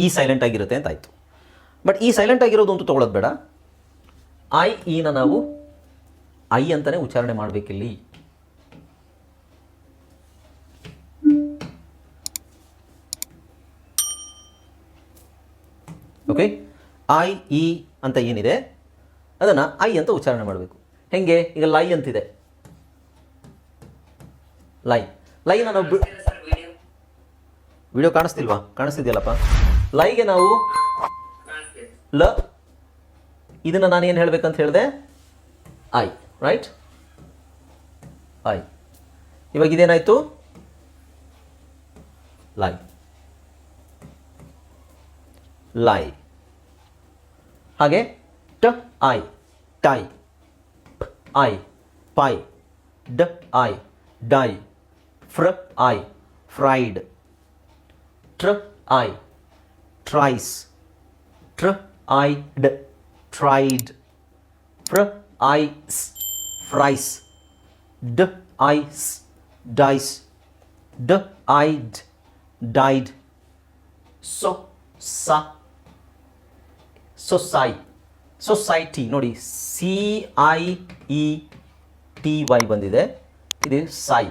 ಈ ಸೈಲೆಂಟ್ ಆಗಿರುತ್ತೆ ಅಂತ ಆಯಿತು. ಬಟ್ ಈ ಸೈಲೆಂಟ್ ಆಗಿರೋದು ಅಂತೂ ತೊಗೊಳೋದು ಬೇಡ. ಐ ಈನ ನಾವು ಐ ಅಂತಲೇ ಉಚ್ಚಾರಣೆ ಮಾಡಬೇಕಿಲ್ಲಿ. ಓಕೆ ಐ ಇ ಅಂತ ಏನಿದೆ? ಅದನ್ನು ಐ ಅಂತ ಉಚ್ಚಾರಣೆ ಮಾಡಬೇಕು. ಹೆಂಗೆ? ಈಗ ಲೈ ಅಂತಿದೆ. ಲೈ. ಲೈನ ನಾವು ವಿಡಿಯೋ ಕಾಣಿಸ್ತಿಲ್ವಾ? ಕಾಣಿಸ್ತಿದೆಯಲ್ಲಪ್ಪ? ಲೈಗೆ ನಾವು ಲ ಇದನ್ನು ನಾನು ಏನು ಹೇಳಬೇಕಂತ ಹೇಳಿದೆ? ಐ ರೈಟ್ ಐ ಇವಾಗ ಇದೇನಾಯಿತು? ಲೈ. ಲೈ. ಹಾಗೆ? t i tie p i pie d i die fr i fried tr i tries tr i d tried fr i s fries d i s dice d i d died so sa society society ನೋಡಿ C I E T Y ಬಂದಿದೆ. ಇದು ಸೈ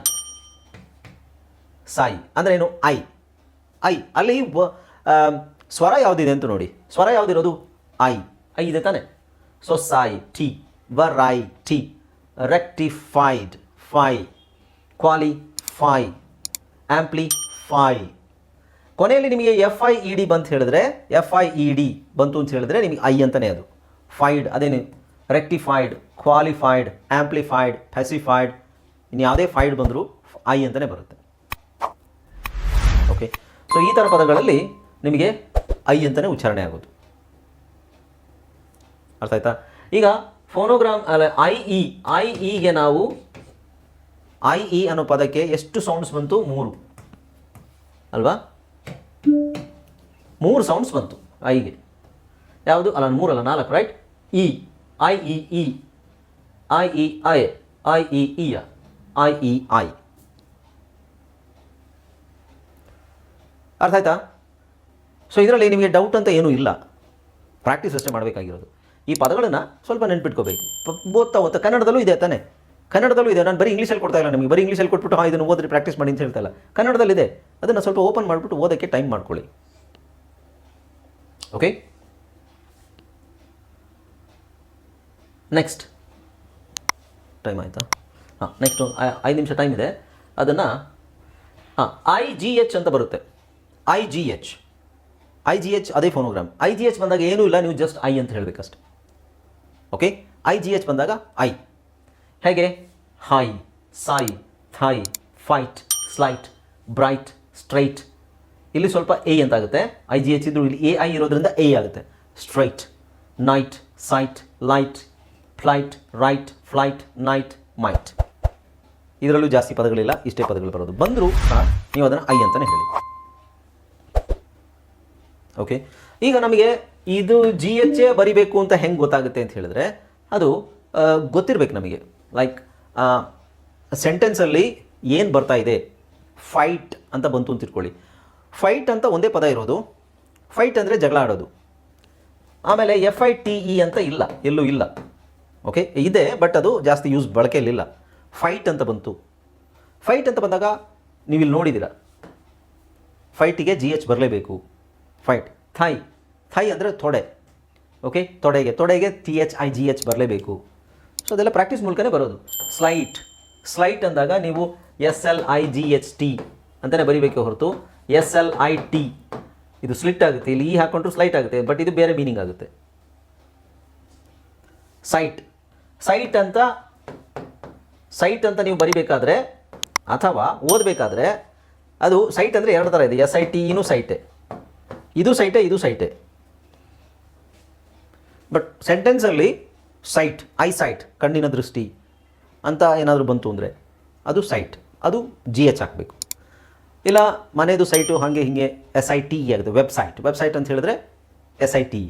ಸಾಯಿ, ಅಂದರೆ ಏನು? I. I, ಅಲ್ಲಿ ಸ್ವರ ಯಾವುದಿದೆ ಅಂತ ನೋಡಿ. ಸ್ವರ ಯಾವುದಿರೋದು? ಐ. ಐ ಇದೆ ತಾನೆ. ಸೊಸೈಟಿ ವರೈಟಿ ರೆಕ್ಟಿಫೈಡ್ ಫೈ ಕ್ವಾಲಿಫೈ ಆಂಪ್ಲಿಫೈ ಕೊನೆಯಲ್ಲಿ ನಿಮಗೆ ಎಫ್ ಐ ಇ ಡಿ ಬಂತ ಹೇಳಿದ್ರೆ ಎಫ್ ಐ ಇ ಡಿ ಬಂತು ಅಂತ ಹೇಳಿದ್ರೆ ನಿಮಗೆ ಐ ಅಂತಲೇ ಅದು. ಫೈಡ್ ಅದೇನು? ರೆಕ್ಟಿಫೈಡ್ ಕ್ವಾಲಿಫೈಡ್ ಆಂಪ್ಲಿಫೈಡ್ ಫೆಸಿಫೈಡ್ ಇನ್ನು ಯಾವುದೇ ಫೈಡ್ ಬಂದರೂ ಐ ಅಂತಲೇ ಬರುತ್ತೆ. ಓಕೆ ಸೊ ಈ ಥರ ಪದಗಳಲ್ಲಿ ನಿಮಗೆ ಐ ಅಂತಲೇ ಉಚ್ಚಾರಣೆ ಆಗೋದು. ಅರ್ಥ ಆಯ್ತಾ? ಈಗ ಫೋನೋಗ್ರಾಮ್ ಅಲ್ಲ ಐ ಇ ಐ ಇಗೆ ನಾವು ಐ ಇ ಅನ್ನೋ ಪದಕ್ಕೆ ಎಷ್ಟು ಸೌಂಡ್ಸ್ ಬಂತು? ಮೂರು. ಅಲ್ವಾ? ಮೂರು ಸೌಂಡ್ಸ್ ಬಂತು ಐಗೆ ಯಾವುದು? ಅಲ್ಲ ಮೂರಲ್ಲ ನಾಲ್ಕು right E I E E I E I I E E I E I ಅರ್ಥ ಆಯ್ತಾ? ಸೊ ಇದರಲ್ಲಿ ನಿಮಗೆ ಡೌಟ್ ಅಂತ ಏನೂ ಇಲ್ಲ. ಪ್ರಾಕ್ಟೀಸ್ ಅಷ್ಟೇ ಮಾಡಬೇಕಾಗಿರೋದು. ಈ ಪದಗಳನ್ನು ಸ್ವಲ್ಪ ನೆನ್ಪಿಟ್ಕೋಬೇಕು. ಓದ್ತಾ ಓದ್ತಾ, ಕನ್ನಡದಲ್ಲೂ ಇದೆ ತಾನೆ. ಕನ್ನಡದಲ್ಲೂ ಇದೆ. ನಾನು ಬರೀ ಇಂಗ್ಲೀಷಲ್ಲಿ ಕೊಡ್ತಾ ಇಲ್ಲ ನಿಮಗೆ. ಬರೀ ಇಂಗ್ಲೀಷಲ್ಲಿ ಕೊಟ್ಬಿಟ್ಟು, ಹಾಂ, ಇದನ್ನು ಓದ್ರಿ ಪ್ರಾಕ್ಟೀಸ್ ಮಾಡಿ ಅಂತ ಹೇಳ್ತಾ ಇಲ್ಲ. ಕನ್ನಡದಲ್ಲಿದೆ. ಅದನ್ನು ಸ್ವಲ್ಪ ಓಪನ್ ಮಾಡಿಬಿಟ್ಟು ಓದೋಕ್ಕೆ ಟೈಮ್ ಮಾಡ್ಕೊಳ್ಳಿ. ಓಕೆ ನೆಕ್ಸ್ಟ್ ಟೈಮ್ ಆಯಿತಾ? ಹಾಂ ನೆಕ್ಸ್ಟು ಐದು ನಿಮಿಷ ಟೈಮ್ ಇದೆ. ಅದನ್ನು, ಹಾಂ ಐ ಜಿ ಎಚ್ ಅಂತ ಬರುತ್ತೆ. I G H I G H ಅದೇ ಫೋನೋಗ್ರಾಮ್ ಐ ಜಿ ಎಚ್ ಬಂದಾಗ ಏನೂ ಇಲ್ಲ, ನೀವು ಜಸ್ಟ್ ಐ ಅಂತ ಹೇಳಬೇಕಷ್ಟೆ. ಓಕೆ ಐ ಜಿ ಎಚ್ ಬಂದಾಗ ಐ ಹೇಗೆ? High sigh thigh fight slight bright straight ಇಲ್ಲಿ ಸ್ವಲ್ಪ ಎ ಅಂತ ಆಗುತ್ತೆ. ಐ ಜಿ ಎಚ್ ಇದ್ರು ಇಲ್ಲಿ ಎ ಐ ಇರೋದ್ರಿಂದ ಎ ಆಗುತ್ತೆ. Straight night site light flight right flight night might ಇದರಲ್ಲೂ ಜಾಸ್ತಿ ಪದಗಳಿಲ್ಲ, ಇಷ್ಟೇ ಪದಗಳು ಬರೋದು. ಬಂದರೂ ನೀವು ಅದನ್ನು ಐ ಅಂತಲೇ ಹೇಳಿ. ಓಕೆ ಈಗ ನಮಗೆ ಇದು ಜಿ ಎಚ್ ಎ ಬರಿಬೇಕು ಅಂತ ಹೆಂಗೆ ಗೊತ್ತಾಗುತ್ತೆ ಅಂತ ಹೇಳಿದ್ರೆ, ಅದು ಗೊತ್ತಿರಬೇಕು ನಮಗೆ. ಲೈಕ್ ಸೆಂಟೆನ್ಸಲ್ಲಿ ಏನು ಬರ್ತಾ ಇದೆ? ಫೈಟ್ ಅಂತ ಬಂತು ಅಂತ ಇಟ್ಕೊಳ್ಳಿ. ಫೈಟ್ ಅಂತ ಒಂದೇ ಪದ ಇರೋದು. ಫೈಟ್ ಅಂದರೆ ಜಗಳ ಆಡೋದು. ಆಮೇಲೆ ಎಫ್ ಐ ಟಿ ಇ ಅಂತ ಇಲ್ಲ. ಎಲ್ಲೂ ಇಲ್ಲ. ಓಕೆ ಇದೆ ಬಟ್ ಅದು ಜಾಸ್ತಿ ಯೂಸ್ ಬಳಕೆಯಲ್ಲಿಲ್ಲ. ಫೈಟ್ ಅಂತ ಬಂತು. ಫೈಟ್ ಅಂತ ಬಂದಾಗ ನೀವು ಇಲ್ಲಿ ನೋಡಿದಿರ ಫೈಟಿಗೆ ಜಿ ಎಚ್ ಬರಲೇಬೇಕು. Fight thigh. ಥೈ ಅಂದರೆ ತೊಡೆ. ಓಕೆ ತೊಡೆಗೆ. ತೊಡೆಗೆ T H I G H ಬರಲೇಬೇಕು. ಸೊ ಅದೆಲ್ಲ ಪ್ರಾಕ್ಟೀಸ್ ಮೂಲಕನೇ ಬರೋದು. ಸ್ಲೈಟ್ ಸ್ಲೈಟ್ ಅಂದಾಗ ನೀವು S L I G H T ಅಂತಲೇ ಬರೀಬೇಕು ಹೊರತು. ಎಸ್ ಎಲ್ ಐ ಟಿ ಇದು ಸ್ಲಿಟ್ ಆಗುತ್ತೆ. ಇಲ್ಲಿ ಈ ಹಾಕೊಂಡ್ರು ಸ್ಲೈಟ್ ಆಗುತ್ತೆ ಬಟ್ ಇದು ಬೇರೆ ಮೀನಿಂಗ್ ಆಗುತ್ತೆ. ಸೈಟ್ ಸೈಟ್ ಅಂತ ಸೈಟ್ ಅಂತ ನೀವು ಬರಿಬೇಕಾದ್ರೆ, ಅಥವಾ ಓದಬೇಕಾದ್ರೆ, ಅದು ಸೈಟ್ ಅಂದರೆ ಎರಡು ಥರ ಇದೆ. ಎಸ್ ಐ ಟಿ ಇನ್ನೂ ಸೈಟೆ. ಇದು ಸೈಟೆ ಇದು ಸೈಟೆ. ಬಟ್ ಸೆಂಟೆನ್ಸಲ್ಲಿ ಸೈಟ್ ಐ ಸೈಟ್ ಕಣ್ಣಿನ ದೃಷ್ಟಿ ಅಂತ ಏನಾದರೂ ಬಂತು ಅಂದರೆ ಅದು ಸೈಟ್ ಅದು ಜಿ ಎಚ್ ಹಾಕಬೇಕು. ಇಲ್ಲ ಮನೆಯದು ಸೈಟು ಹಾಗೆ ಹೀಗೆ ಎಸ್ ಐ ಟಿ ಆಗುತ್ತೆ ವೆಬ್ಸೈಟ್ ವೆಬ್ಸೈಟ್ ಅಂತ ಹೇಳಿದ್ರೆ ಎಸ್ ಐ ಟಿ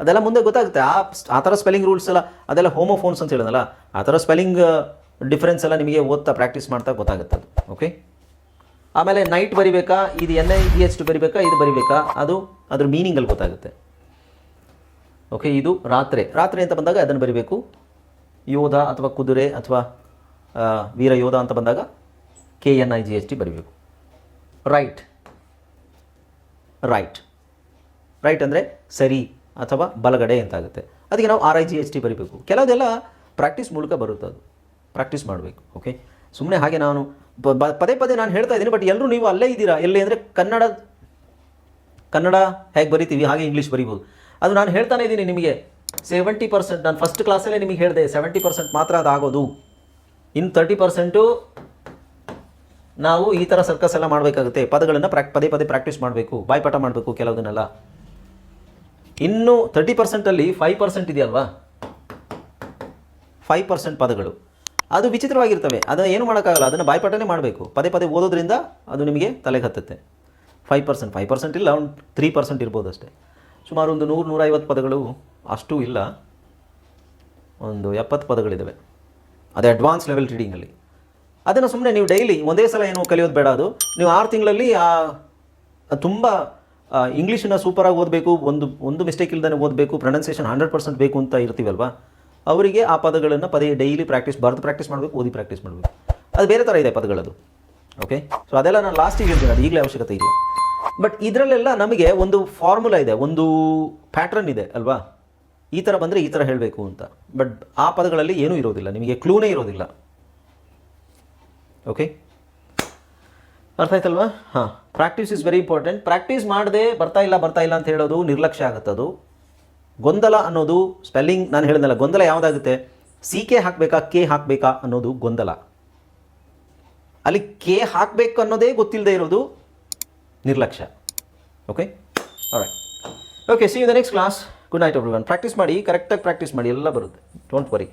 ಅದೆಲ್ಲ ಮುಂದೆ ಗೊತ್ತಾಗುತ್ತೆ. ಆ ಆ ಥರ ಸ್ಪೆಲ್ಲಿಂಗ್ ರೂಲ್ಸ್ ಎಲ್ಲ, ಅದೆಲ್ಲ ಹೋಮೋಫೋನ್ಸ್ ಅಂತ ಹೇಳಿದಲ್ಲ ಆ ಥರ ಸ್ಪೆಲ್ಲಿಂಗ್ ಡಿಫ್ರೆನ್ಸ್ ಎಲ್ಲ ನಿಮಗೆ ಓದ್ತಾ ಪ್ರಾಕ್ಟೀಸ್ ಮಾಡ್ತಾ ಗೊತ್ತಾಗುತ್ತೆ ಅದು ಓಕೆ ಆಮೇಲೆ ನೈಟ್ ಬರಿಬೇಕಾ? ಇದು N I G H T ಬರಿಬೇಕಾ? ಇದು ಬರಿಬೇಕಾ? ಅದು ಅದ್ರ ಮೀನಿಂಗಲ್ಲಿ ಗೊತ್ತಾಗುತ್ತೆ. ಓಕೆ ಇದು ರಾತ್ರಿ. ರಾತ್ರಿ ಅಂತ ಬಂದಾಗ ಅದನ್ನು ಬರಿಬೇಕು. ಯೋಧ ಅಥವಾ ಕುದುರೆ ಅಥವಾ ವೀರ ಯೋಧ ಅಂತ ಬಂದಾಗ K N I G H T ಬರಿಬೇಕು. ರೈಟ್ ರೈಟ್ ರೈಟ್ ಅಂದರೆ ಸರಿ. ಅಥವಾ ಬಲಗಡೆ ಅಂತ ಆಗುತ್ತೆ ಅದಕ್ಕೆ ನಾವು R I G H T ಬರಿಬೇಕು. ಕೆಲವುದೆಲ್ಲ ಪ್ರಾಕ್ಟೀಸ್ ಮೂಲಕ ಬರುತ್ತೆ ಅದು. ಪ್ರಾಕ್ಟೀಸ್ ಮಾಡಬೇಕು ಓಕೆ ಸುಮ್ಮನೆ ಹಾಗೆ ನಾನು ಪದೇ ಪದೇ ನಾನು ಹೇಳ್ತಾ ಇದ್ದೀನಿ ಬಟ್ ಎಲ್ಲರೂ ನೀವು ಅಲ್ಲೇ ಇದ್ದೀರಾ? ಎಲ್ಲಿ ಅಂದರೆ ಕನ್ನಡ ಕನ್ನಡ ಹೇಗೆ ಬರಿತೀವಿ, ಹಾಗೆ ಇಂಗ್ಲೀಷ್ ಬರಿಬೋದು. ಅದು ನಾನು ಹೇಳ್ತಾನೆ ಇದ್ದೀನಿ ನಿಮಗೆ. ಸೆವೆಂಟಿ ಪರ್ಸೆಂಟ್ ನಾನು ಫಸ್ಟ್ ಕ್ಲಾಸಲ್ಲೇ ನಿಮಗೆ ಹೇಳಿದೆ ಸೆವೆಂಟಿ ಪರ್ಸೆಂಟ್ ಮಾತ್ರ ಅದಾಗೋದು. ಇನ್ನು ತರ್ಟಿ ಪರ್ಸೆಂಟು ನಾವು ಈ ಥರ ಸರ್ಕಸ್ ಎಲ್ಲ ಮಾಡಬೇಕಾಗುತ್ತೆ. ಪದಗಳನ್ನು ಪ್ರಾಕ್ ಪದೇ ಪದೇ ಪ್ರಾಕ್ಟೀಸ್ ಮಾಡಬೇಕು, ಬಾಯ್ಪಾಠ ಮಾಡಬೇಕು ಕೆಲವುದನ್ನೆಲ್ಲ. ಇನ್ನು ತರ್ಟಿ ಪರ್ಸೆಂಟಲ್ಲಿ ಫೈವ್ ಪರ್ಸೆಂಟ್ ಇದೆಯಲ್ವಾ? ಫೈವ್ ಪರ್ಸೆಂಟ್ ಪದಗಳು. ಅದು ವಿಚಿತ್ರವಾಗಿರ್ತವೆ. ಅದನ್ನು ಏನು ಮಾಡೋಕ್ಕಾಗಲ್ಲ? ಅದನ್ನು ಬಾಯ್ಪಾಠನೇ ಮಾಡಬೇಕು. ಪದೇ ಪದೇ ಓದೋದ್ರಿಂದ ಅದು ನಿಮಗೆ ತಲೆಗೆ ಹತ್ತುತ್ತೆ. ಫೈವ್ ಪರ್ಸೆಂಟ್ ಫೈವ್ ಪರ್ಸೆಂಟ್ ಇಲ್ಲ, ಒಂದು ತ್ರೀ ಪರ್ಸೆಂಟ್ ಇರ್ಬೋದು ಅಷ್ಟೇ. ಸುಮಾರು ಒಂದು ನೂರು, ನೂರೈವತ್ತು ಪದಗಳು ಅಷ್ಟು ಇಲ್ಲ. ಒಂದು ಎಪ್ಪತ್ತು ಪದಗಳಿದ್ದಾವೆ ಅದೇ ಅಡ್ವಾನ್ಸ್ ಲೆವೆಲ್ ರೀಡಿಂಗಲ್ಲಿ ಅದನ್ನು ಸುಮ್ಮನೆ ನೀವು ಡೈಲಿ ಒಂದೇ ಸಲ ಏನು ಕಲಿಯೋದು ಬೇಡ ಅದು. ನೀವು ಆರು ತಿಂಗಳಲ್ಲಿ ಆ ತುಂಬ ಇಂಗ್ಲೀಷನ್ನ ಸೂಪರಾಗಿ ಓದಬೇಕು, ಒಂದು ಒಂದು ಮಿಸ್ಟೇಕ್ ಇಲ್ದೇ ಓದಬೇಕು ಪ್ರೊನೌನ್ಸಿಯೇಷನ್ ಹಂಡ್ರೆಡ್ ಪರ್ಸೆಂಟ್ ಬೇಕು ಅಂತ ಇರ್ತೀವಲ್ವಾ? ಅವರಿಗೆ ಆ ಪದಗಳನ್ನು ಪದೇ ಡೈಲಿ ಪ್ರಾಕ್ಟೀಸ್ ಬರೆದು ಪ್ರಾಕ್ಟೀಸ್ ಮಾಡಬೇಕು, ಓದಿ ಪ್ರಾಕ್ಟೀಸ್ ಮಾಡಬೇಕು. ಅದು ಬೇರೆ ಥರ ಇದೆ ಪದಗಳದು. ಓಕೆ ಸೊ ಅದೆಲ್ಲ ನಾನು ಲಾಸ್ಟಿಗೆ ಹೇಳ್ತೀನಿ, ಅದು ಈಗಲೇ ಅವಶ್ಯಕತೆ ಇಲ್ಲ. ಬಟ್ ಇದರಲ್ಲೆಲ್ಲ ನಮಗೆ ಒಂದು ಫಾರ್ಮುಲಾ ಇದೆ, ಒಂದು ಪ್ಯಾಟ್ರನ್ ಇದೆ, ಅಲ್ವಾ? ಈ ಥರ ಬಂದರೆ ಈ ಥರ ಹೇಳಬೇಕು ಅಂತ. ಬಟ್ ಆ ಪದಗಳಲ್ಲಿ ಏನೂ ಇರೋದಿಲ್ಲ, ನಿಮಗೆ ಕ್ಲೂನೇ ಇರೋದಿಲ್ಲ. ಓಕೆ ಅರ್ಥ ಆಯ್ತಲ್ವಾ ಹಾಂ. Practice is very important practice ಮಾಡದೆ ಬರ್ತಾ ಇಲ್ಲ ಬರ್ತಾ ಇಲ್ಲ ಅಂತ ಹೇಳೋದು ನಿರ್ಲಕ್ಷ್ಯ ಆಗುತ್ತದು ಗೊಂದಲ ಅನ್ನೋದು ಸ್ಪೆಲ್ಲಿಂಗ್ ನಾನು ಹೇಳಿದ್ನಲ್ಲ, ಗೊಂದಲ ಯಾವುದಾಗುತ್ತೆ? ಸಿ ಕೆ ಹಾಕಬೇಕಾ ಕೆ ಹಾಕಬೇಕಾ ಅನ್ನೋದು ಗೊಂದಲ. ಅಲ್ಲಿ ಕೆ ಹಾಕಬೇಕು ಅನ್ನೋದೇ ಗೊತ್ತಿಲ್ಲದೆ ಇರೋದು ನಿರ್ಲಕ್ಷ್ಯ. Okay okay see you the next class good night ಒಬ್ರು ಪ್ರಾಕ್ಟೀಸ್ ಮಾಡಿ ಕರೆಕ್ಟಾಗಿ ಪ್ರಾಕ್ಟೀಸ್ ಮಾಡಿ, ಎಲ್ಲ ಬರುತ್ತೆ. Don't worry